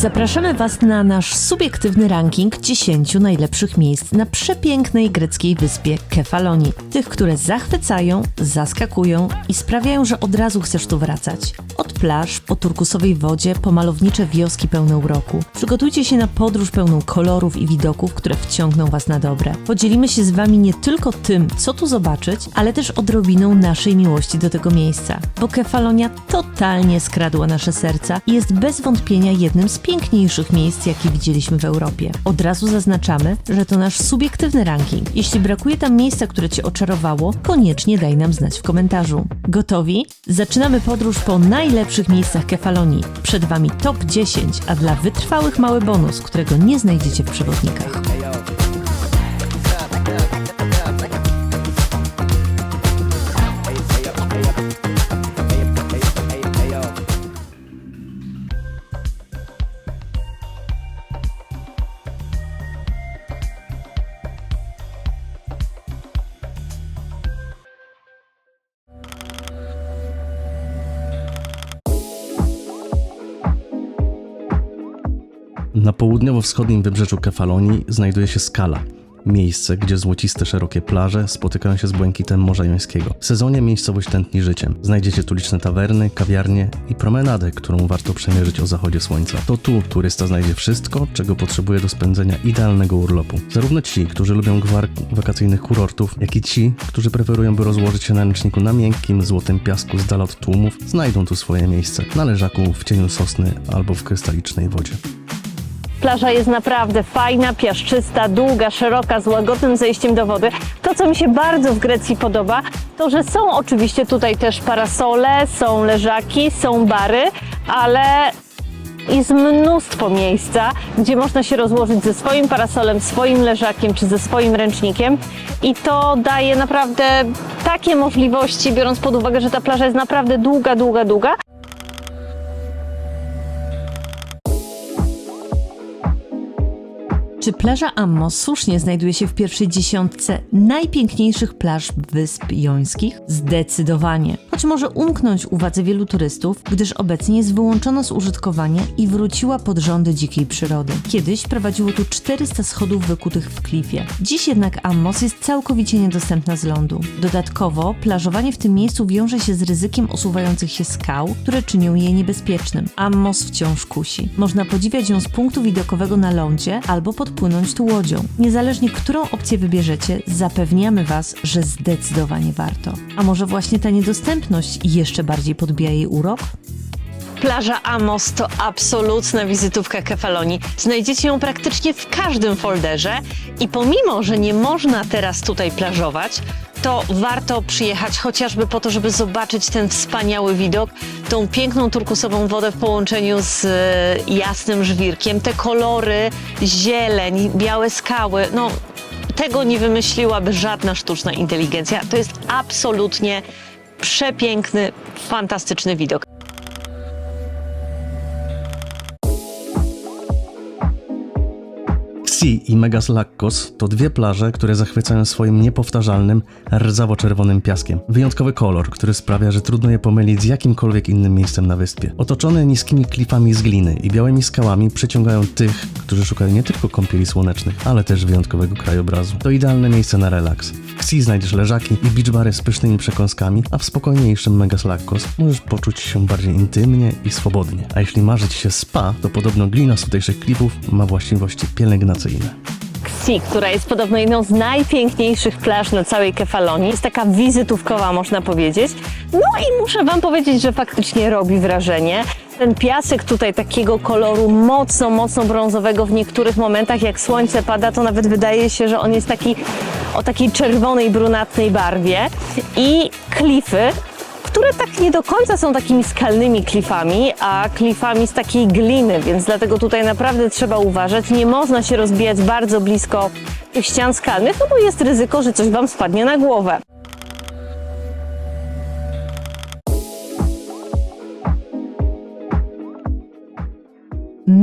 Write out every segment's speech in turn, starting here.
Zapraszamy Was na nasz subiektywny ranking 10 najlepszych miejsc na przepięknej greckiej wyspie Kefalonii. Tych, które zachwycają, zaskakują i sprawiają, że od razu chcesz tu wracać. Od plaż, po turkusowej wodzie, po malownicze wioski pełne uroku. Przygotujcie się na podróż pełną kolorów i widoków, które wciągną Was na dobre. Podzielimy się z Wami nie tylko tym, co tu zobaczyć, ale też odrobiną naszej miłości do tego miejsca. Bo Kefalonia totalnie skradła nasze serca i jest bez wątpienia jednym z piękniejszych miejsc, jakie widzieliśmy w Europie. Od razu zaznaczamy, że to nasz subiektywny ranking. Jeśli brakuje tam miejsca, które Cię oczarowało, koniecznie daj nam znać w komentarzu. Gotowi? Zaczynamy podróż po najlepszych miejscach Kefalonii. Przed Wami top 10, a dla wytrwałych mały bonus, którego nie znajdziecie w przewodnikach. Na południowo-wschodnim wybrzeżu Kefalonii znajduje się Skala. Miejsce, gdzie złociste, szerokie plaże spotykają się z błękitem Morza Jońskiego. W sezonie miejscowość tętni życiem. Znajdziecie tu liczne tawerny, kawiarnie i promenadę, którą warto przemierzyć o zachodzie słońca. To tu turysta znajdzie wszystko, czego potrzebuje do spędzenia idealnego urlopu. Zarówno ci, którzy lubią gwar wakacyjnych kurortów, jak i ci, którzy preferują, by rozłożyć się na ręczniku na miękkim, złotym piasku z dala od tłumów, znajdą tu swoje miejsce. Na leżaku, w cieniu sosny albo w krystalicznej wodzie. Plaża jest naprawdę fajna, piaszczysta, długa, szeroka, z łagodnym zejściem do wody. To, co mi się bardzo w Grecji podoba, to że są oczywiście tutaj też parasole, są leżaki, są bary, ale jest mnóstwo miejsca, gdzie można się rozłożyć ze swoim parasolem, swoim leżakiem czy ze swoim ręcznikiem i to daje naprawdę takie możliwości, biorąc pod uwagę, że ta plaża jest naprawdę długa, długa, długa, Czy plaża Ammo słusznie znajduje się w pierwszej dziesiątce najpiękniejszych plaż Wysp Jońskich? Zdecydowanie. Choć może umknąć uwadze wielu turystów, gdyż obecnie jest wyłączona z użytkowania i wróciła pod rządy dzikiej przyrody. Kiedyś prowadziło tu 400 schodów wykutych w klifie. Dziś jednak Ammos jest całkowicie niedostępna z lądu. Dodatkowo plażowanie w tym miejscu wiąże się z ryzykiem osuwających się skał, które czynią je niebezpiecznym. Ammos wciąż kusi. Można podziwiać ją z punktu widokowego na lądzie albo podpłynąć tu łodzią. Niezależnie którą opcję wybierzecie, zapewniamy Was, że zdecydowanie warto. A może właśnie ta niedostępność jeszcze bardziej podbija jej urok? Plaża Amos to absolutna wizytówka Kefalonii. Znajdziecie ją praktycznie w każdym folderze i pomimo, że nie można teraz tutaj plażować, to warto przyjechać chociażby po to, żeby zobaczyć ten wspaniały widok, tą piękną turkusową wodę w połączeniu z e, jasnym żwirkiem, te kolory, zieleń, białe skały. No, tego nie wymyśliłaby żadna sztuczna inteligencja. To jest absolutnie przepiękny, fantastyczny widok. Xi i Megas Lakkos to dwie plaże, które zachwycają swoim niepowtarzalnym, rdzawo-czerwonym piaskiem. Wyjątkowy kolor, który sprawia, że trudno je pomylić z jakimkolwiek innym miejscem na wyspie. Otoczone niskimi klifami z gliny i białymi skałami przyciągają tych, którzy szukają nie tylko kąpieli słonecznych, ale też wyjątkowego krajobrazu. To idealne miejsce na relaks. W Xi znajdziesz leżaki i beach z pysznymi przekąskami, a w spokojniejszym Megas Lakkos możesz poczuć się bardziej intymnie i swobodnie. A jeśli marzy ci się spa, to podobno glina z tutejszych klifów ma właściwości pielęgnacyjne. Xi, która jest podobno jedną z najpiękniejszych plaż na całej Kefalonii. Jest taka wizytówkowa, można powiedzieć. No i muszę Wam powiedzieć, że faktycznie robi wrażenie. Ten piasek tutaj takiego koloru mocno, mocno brązowego w niektórych momentach, jak słońce pada, to nawet wydaje się, że on jest taki o takiej czerwonej, brunatnej barwie. I klify, które tak nie do końca są takimi skalnymi klifami, a klifami z takiej gliny, więc dlatego tutaj naprawdę trzeba uważać. Nie można się rozbijać bardzo blisko tych ścian skalnych, no bo jest ryzyko, że coś Wam spadnie na głowę.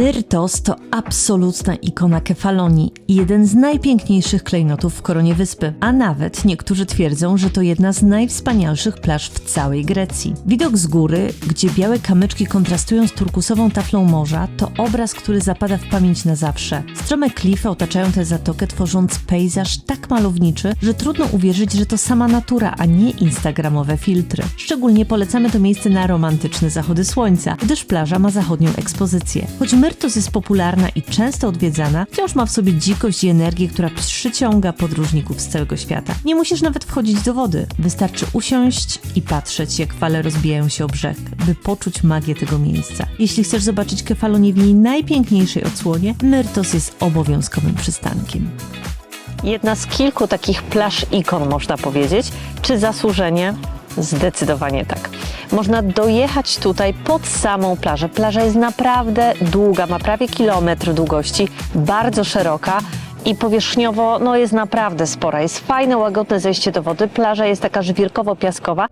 Myrtos to absolutna ikona Kefalonii i jeden z najpiękniejszych klejnotów w koronie wyspy, a nawet niektórzy twierdzą, że to jedna z najwspanialszych plaż w całej Grecji. Widok z góry, gdzie białe kamyczki kontrastują z turkusową taflą morza, to obraz, który zapada w pamięć na zawsze. Strome klify otaczają tę zatokę, tworząc pejzaż tak malowniczy, że trudno uwierzyć, że to sama natura, a nie instagramowe filtry. Szczególnie polecamy to miejsce na romantyczne zachody słońca, gdyż plaża ma zachodnią ekspozycję. Choć Myrtos jest popularna i często odwiedzana, wciąż ma w sobie dzikość i energię, która przyciąga podróżników z całego świata. Nie musisz nawet wchodzić do wody, wystarczy usiąść i patrzeć, jak fale rozbijają się o brzeg, by poczuć magię tego miejsca. Jeśli chcesz zobaczyć Kefalonię w jej najpiękniejszej odsłonie, Myrtos jest obowiązkowym przystankiem. Jedna z kilku takich plaż ikon, można powiedzieć. Czy zasłużenie? Zdecydowanie tak. Można dojechać tutaj pod samą plażę. Plaża jest naprawdę długa, ma prawie kilometr długości, bardzo szeroka. I powierzchniowo no, jest naprawdę spora. Jest fajne, łagodne zejście do wody. Plaża jest taka żwirkowo-piaskowa.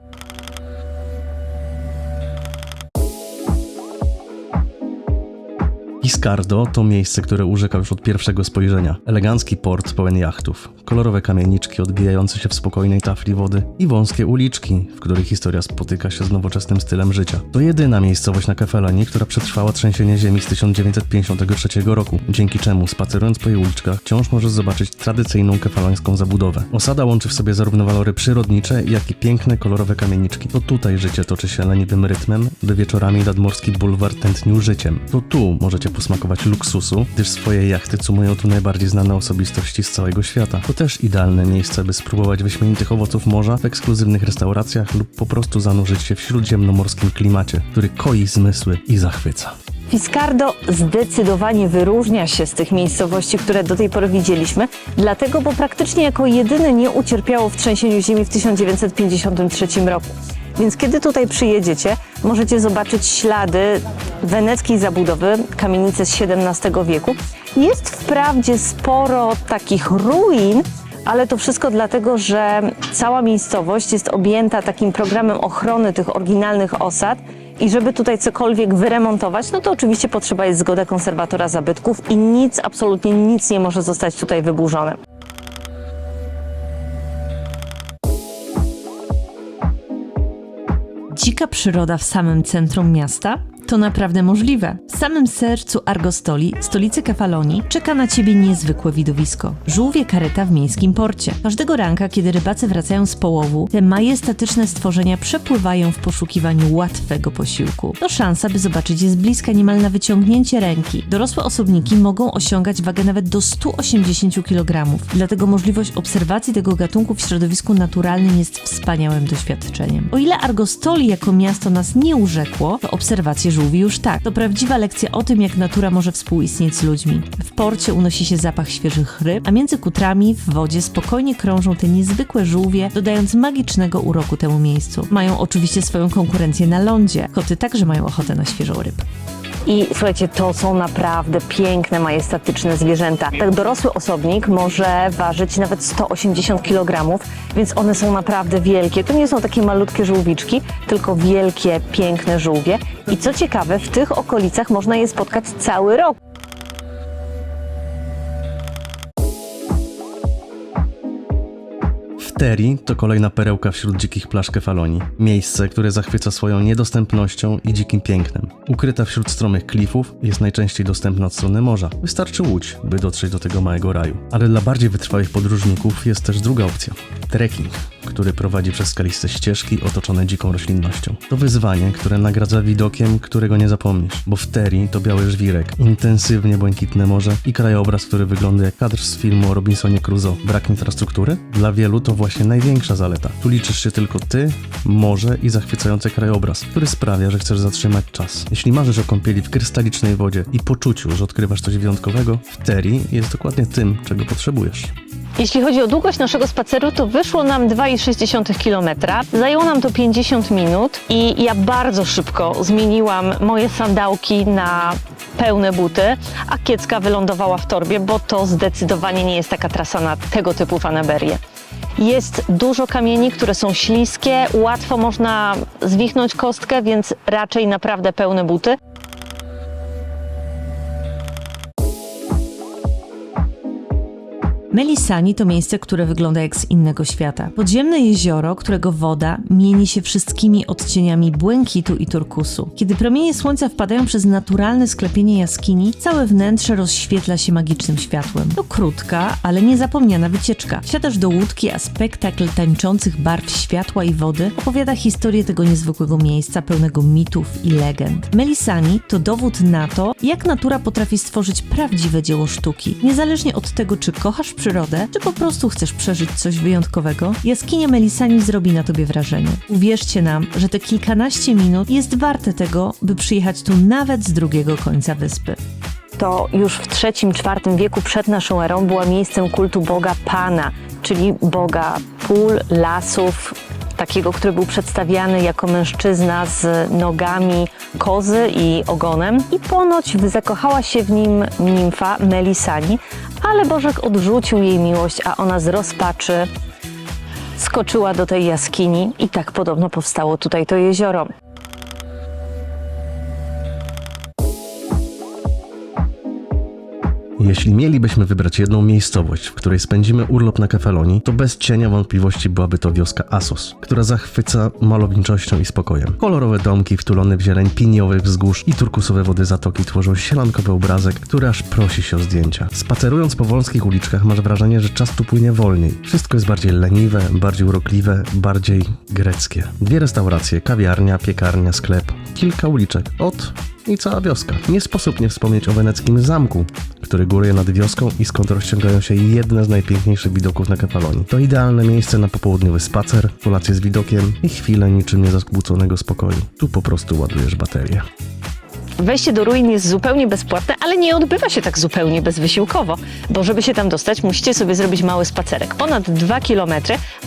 Piscardo to miejsce, które urzeka już od pierwszego spojrzenia. Elegancki port pełen jachtów, kolorowe kamieniczki odbijające się w spokojnej tafli wody i wąskie uliczki, w których historia spotyka się z nowoczesnym stylem życia. To jedyna miejscowość na Kefalonii, która przetrwała trzęsienie ziemi z 1953 roku, dzięki czemu spacerując po jej uliczkach wciąż możesz zobaczyć tradycyjną kefalońską zabudowę. Osada łączy w sobie zarówno walory przyrodnicze, jak i piękne kolorowe kamieniczki. To tutaj życie toczy się leniwym rytmem, by wieczorami nadmorski bulwar tętnił życiem. To tu możecie posmakować luksusu, gdyż swoje jachty cumują tu najbardziej znane osobistości z całego świata. To też idealne miejsce, by spróbować wyśmienitych owoców morza w ekskluzywnych restauracjach lub po prostu zanurzyć się w śródziemnomorskim klimacie, który koi zmysły i zachwyca. Fiscardo zdecydowanie wyróżnia się z tych miejscowości, które do tej pory widzieliśmy, dlatego, bo praktycznie jako jedyne nie ucierpiało w trzęsieniu ziemi w 1953 roku. Więc kiedy tutaj przyjedziecie, możecie zobaczyć ślady weneckiej zabudowy, kamienice z XVII wieku. Jest wprawdzie sporo takich ruin, ale to wszystko dlatego, że cała miejscowość jest objęta takim programem ochrony tych oryginalnych osad i żeby tutaj cokolwiek wyremontować, no to oczywiście potrzeba jest zgoda konserwatora zabytków i nic, absolutnie nic nie może zostać tutaj wyburzone. Dzika przyroda w samym centrum miasta? To naprawdę możliwe. W samym sercu Argostoli, stolicy Kefalonii, czeka na ciebie niezwykłe widowisko. Żółwie kareta w miejskim porcie. Każdego ranka, kiedy rybacy wracają z połowu, te majestatyczne stworzenia przepływają w poszukiwaniu łatwego posiłku. To szansa, by zobaczyć je z bliska niemal na wyciągnięcie ręki. Dorosłe osobniki mogą osiągać wagę nawet do 180 kg, dlatego możliwość obserwacji tego gatunku w środowisku naturalnym jest wspaniałym doświadczeniem. O ile Argostoli jako miasto nas nie urzekło, to obserwacje żółwi już tak. To prawdziwa lekcja o tym, jak natura może współistnieć z ludźmi. W porcie unosi się zapach świeżych ryb, a między kutrami w wodzie spokojnie krążą te niezwykłe żółwie, dodając magicznego uroku temu miejscu. Mają oczywiście swoją konkurencję na lądzie. Koty także mają ochotę na świeżą rybę. I słuchajcie, to są naprawdę piękne, majestatyczne zwierzęta. Tak dorosły osobnik może ważyć nawet 180 kg, więc one są naprawdę wielkie. To nie są takie malutkie żółwiczki, tylko wielkie, piękne żółwie. I co ciekawe, w tych okolicach można je spotkać cały rok. Teri to kolejna perełka wśród dzikich plaż Kefalonii. Miejsce, które zachwyca swoją niedostępnością i dzikim pięknem. Ukryta wśród stromych klifów, jest najczęściej dostępna od strony morza. Wystarczy łódź, by dotrzeć do tego małego raju. Ale dla bardziej wytrwałych podróżników jest też druga opcja. Trekking, który prowadzi przez skaliste ścieżki otoczone dziką roślinnością. To wyzwanie, które nagradza widokiem, którego nie zapomnisz, bo w Teri to biały żwirek, intensywnie błękitne morze i krajobraz, który wygląda jak kadr z filmu o Robinsonie Crusoe. Brak infrastruktury? Dla wielu to właśnie największa zaleta. Tu liczysz się tylko ty, morze i zachwycający krajobraz, który sprawia, że chcesz zatrzymać czas. Jeśli marzysz o kąpieli w krystalicznej wodzie i poczuciu, że odkrywasz coś wyjątkowego, w Teri jest dokładnie tym, czego potrzebujesz. Jeśli chodzi o długość naszego spaceru, to wyszło nam 2,6 km. Zajęło nam to 50 minut i ja bardzo szybko zmieniłam moje sandałki na pełne buty, a kiecka wylądowała w torbie, bo to zdecydowanie nie jest taka trasa na tego typu fanaberię. Jest dużo kamieni, które są śliskie, łatwo można zwichnąć kostkę, więc raczej naprawdę pełne buty. Melisani to miejsce, które wygląda jak z innego świata. Podziemne jezioro, którego woda mieni się wszystkimi odcieniami błękitu i turkusu. Kiedy promienie słońca wpadają przez naturalne sklepienie jaskini, całe wnętrze rozświetla się magicznym światłem. To krótka, ale niezapomniana wycieczka. Wsiadasz do łódki, a spektakl tańczących barw światła i wody opowiada historię tego niezwykłego miejsca pełnego mitów i legend. Melisani to dowód na to, jak natura potrafi stworzyć prawdziwe dzieło sztuki. Niezależnie od tego, czy kochasz przyrodę, czy po prostu chcesz przeżyć coś wyjątkowego, jaskinia Melisani zrobi na tobie wrażenie. Uwierzcie nam, że te kilkanaście minut jest warte tego, by przyjechać tu nawet z drugiego końca wyspy. to już w III-IV wieku przed naszą erą była miejscem kultu boga Pana, czyli boga pól, lasów, takiego, który był przedstawiany jako mężczyzna z nogami kozy i ogonem. I ponoć zakochała się w nim nimfa Melisani, ale Bożek odrzucił jej miłość, a ona z rozpaczy skoczyła do tej jaskini i tak podobno powstało tutaj to jezioro. Jeśli mielibyśmy wybrać jedną miejscowość, w której spędzimy urlop na Kefalonii, to bez cienia wątpliwości byłaby to wioska Asos, która zachwyca malowniczością i spokojem. Kolorowe domki wtulone w zieleń piniowych wzgórz i turkusowe wody zatoki tworzą sielankowy obrazek, który aż prosi się o zdjęcia. Spacerując po wąskich uliczkach masz wrażenie, że czas tu płynie wolniej. Wszystko jest bardziej leniwe, bardziej urokliwe, bardziej greckie. Dwie restauracje, kawiarnia, piekarnia, sklep, kilka uliczek. Od i cała wioska. Nie sposób nie wspomnieć o weneckim zamku, który góruje nad wioską i skąd rozciągają się jedne z najpiękniejszych widoków na Kefalonii. To idealne miejsce na popołudniowy spacer, kolację z widokiem i chwilę niczym niezakłóconego spokoju. Tu po prostu ładujesz baterię. Wejście do ruin jest zupełnie bezpłatne, ale nie odbywa się tak zupełnie bezwysiłkowo, bo żeby się tam dostać, musicie sobie zrobić mały spacerek. Ponad 2 km,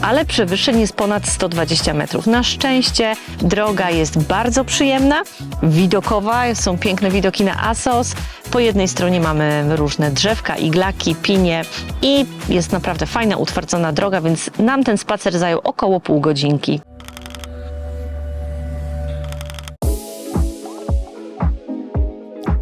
ale przewyższeń jest ponad 120 metrów. Na szczęście droga jest bardzo przyjemna, widokowa, są piękne widoki na Asos. Po jednej stronie mamy różne drzewka, iglaki, pinie i jest naprawdę fajna, utwardzona droga, więc nam ten spacer zajął około pół godzinki.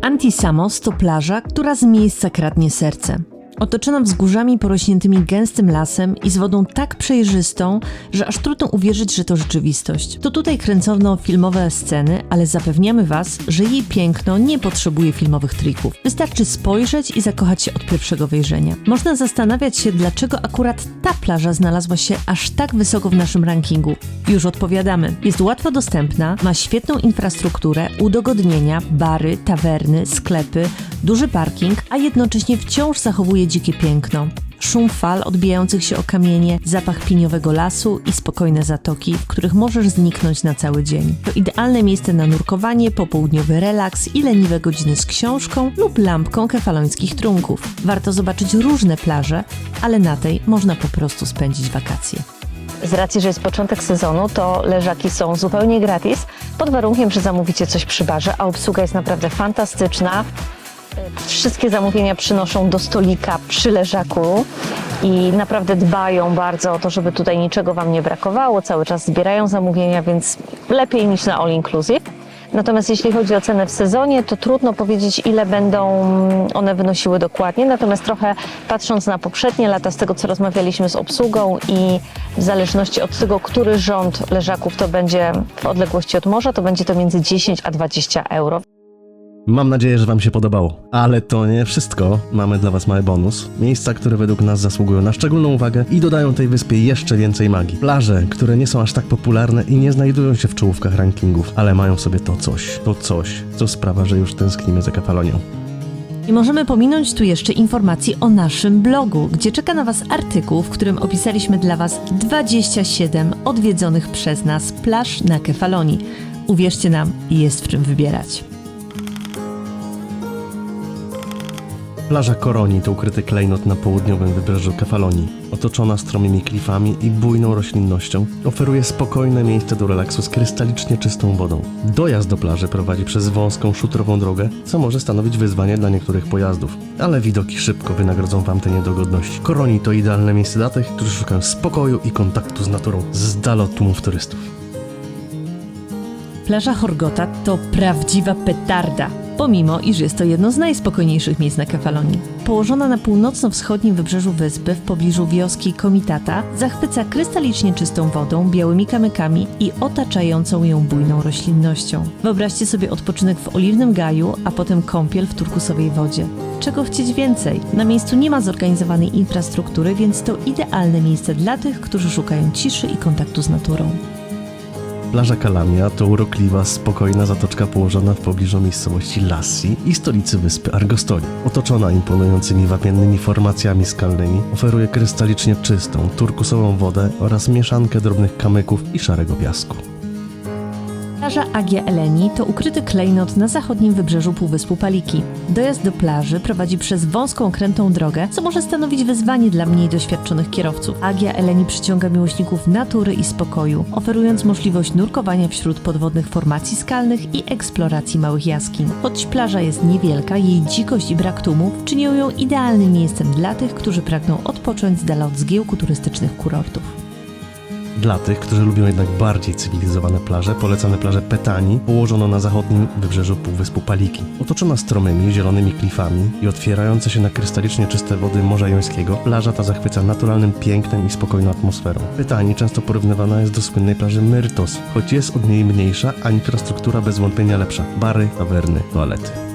Antisamos to plaża, która z miejsca kradnie serce. Otoczona wzgórzami porośniętymi gęstym lasem i z wodą tak przejrzystą, że aż trudno uwierzyć, że to rzeczywistość. To tutaj kręcono filmowe sceny, ale zapewniamy Was, że jej piękno nie potrzebuje filmowych trików. Wystarczy spojrzeć i zakochać się od pierwszego wejrzenia. Można zastanawiać się, dlaczego akurat ta plaża znalazła się aż tak wysoko w naszym rankingu. Już odpowiadamy. Jest łatwo dostępna, ma świetną infrastrukturę, udogodnienia, bary, tawerny, sklepy, duży parking, a jednocześnie wciąż zachowuje dzikie piękno. Szum fal odbijających się o kamienie, zapach piniowego lasu i spokojne zatoki, w których możesz zniknąć na cały dzień. To idealne miejsce na nurkowanie, popołudniowy relaks i leniwe godziny z książką lub lampką kefalońskich trunków. Warto zobaczyć różne plaże, ale na tej można po prostu spędzić wakacje. Z racji, że jest początek sezonu, to leżaki są zupełnie gratis, pod warunkiem, że zamówicie coś przy barze, a obsługa jest naprawdę fantastyczna. Wszystkie zamówienia przynoszą do stolika przy leżaku i naprawdę dbają bardzo o to, żeby tutaj niczego Wam nie brakowało. Cały czas zbierają zamówienia, więc lepiej niż na all inclusive. Natomiast jeśli chodzi o cenę w sezonie, to trudno powiedzieć, ile będą one wynosiły dokładnie. Natomiast trochę patrząc na poprzednie lata, z tego co rozmawialiśmy z obsługą i w zależności od tego, który rząd leżaków to będzie w odległości od morza, to będzie to między 10 a 20 euro. Mam nadzieję, że Wam się podobało. Ale to nie wszystko. Mamy dla Was mały bonus. Miejsca, które według nas zasługują na szczególną uwagę i dodają tej wyspie jeszcze więcej magii. Plaże, które nie są aż tak popularne i nie znajdują się w czołówkach rankingów, ale mają w sobie to coś. To coś, co sprawia, że już tęsknimy za Kefalonią. Nie możemy pominąć tu jeszcze informacji o naszym blogu, gdzie czeka na Was artykuł, w którym opisaliśmy dla Was 27 odwiedzonych przez nas plaż na Kefalonii. Uwierzcie nam, jest w czym wybierać. Plaża Koroni to ukryty klejnot na południowym wybrzeżu Kefalonii. Otoczona stromymi klifami i bujną roślinnością, oferuje spokojne miejsce do relaksu z krystalicznie czystą wodą. Dojazd do plaży prowadzi przez wąską, szutrową drogę, co może stanowić wyzwanie dla niektórych pojazdów. Ale widoki szybko wynagrodzą Wam te niedogodności. Koroni to idealne miejsce dla tych, którzy szukają spokoju i kontaktu z naturą, z dala od tłumów turystów. Plaża Horgota to prawdziwa petarda. Pomimo iż jest to jedno z najspokojniejszych miejsc na Kefalonii. Położona na północno-wschodnim wybrzeżu wyspy, w pobliżu wioski Komitata, zachwyca krystalicznie czystą wodą, białymi kamykami i otaczającą ją bujną roślinnością. Wyobraźcie sobie odpoczynek w oliwnym gaju, a potem kąpiel w turkusowej wodzie. Czego chcieć więcej? Na miejscu nie ma zorganizowanej infrastruktury, więc to idealne miejsce dla tych, którzy szukają ciszy i kontaktu z naturą. Plaża Kalamia to urokliwa, spokojna zatoczka położona w pobliżu miejscowości Lassi i stolicy wyspy Argostoli. Otoczona imponującymi wapiennymi formacjami skalnymi, oferuje krystalicznie czystą, turkusową wodę oraz mieszankę drobnych kamyków i szarego piasku. Plaża Agia Eleni to ukryty klejnot na zachodnim wybrzeżu Półwyspu Paliki. Dojazd do plaży prowadzi przez wąską, krętą drogę, co może stanowić wyzwanie dla mniej doświadczonych kierowców. Agia Eleni przyciąga miłośników natury i spokoju, oferując możliwość nurkowania wśród podwodnych formacji skalnych i eksploracji małych jaskiń. Choć plaża jest niewielka, jej dzikość i brak tłumów czynią ją idealnym miejscem dla tych, którzy pragną odpocząć z dala od zgiełku turystycznych kurortów. Dla tych, którzy lubią jednak bardziej cywilizowane plaże, polecamy plażę Petani, położoną na zachodnim wybrzeżu Półwyspu Paliki. Otoczona stromymi, zielonymi klifami i otwierająca się na krystalicznie czyste wody Morza Jońskiego, plaża ta zachwyca naturalnym pięknem i spokojną atmosferą. Petani często porównywana jest do słynnej plaży Myrtos, choć jest od niej mniejsza, a infrastruktura bez wątpienia lepsza. Bary, tawerny, toalety.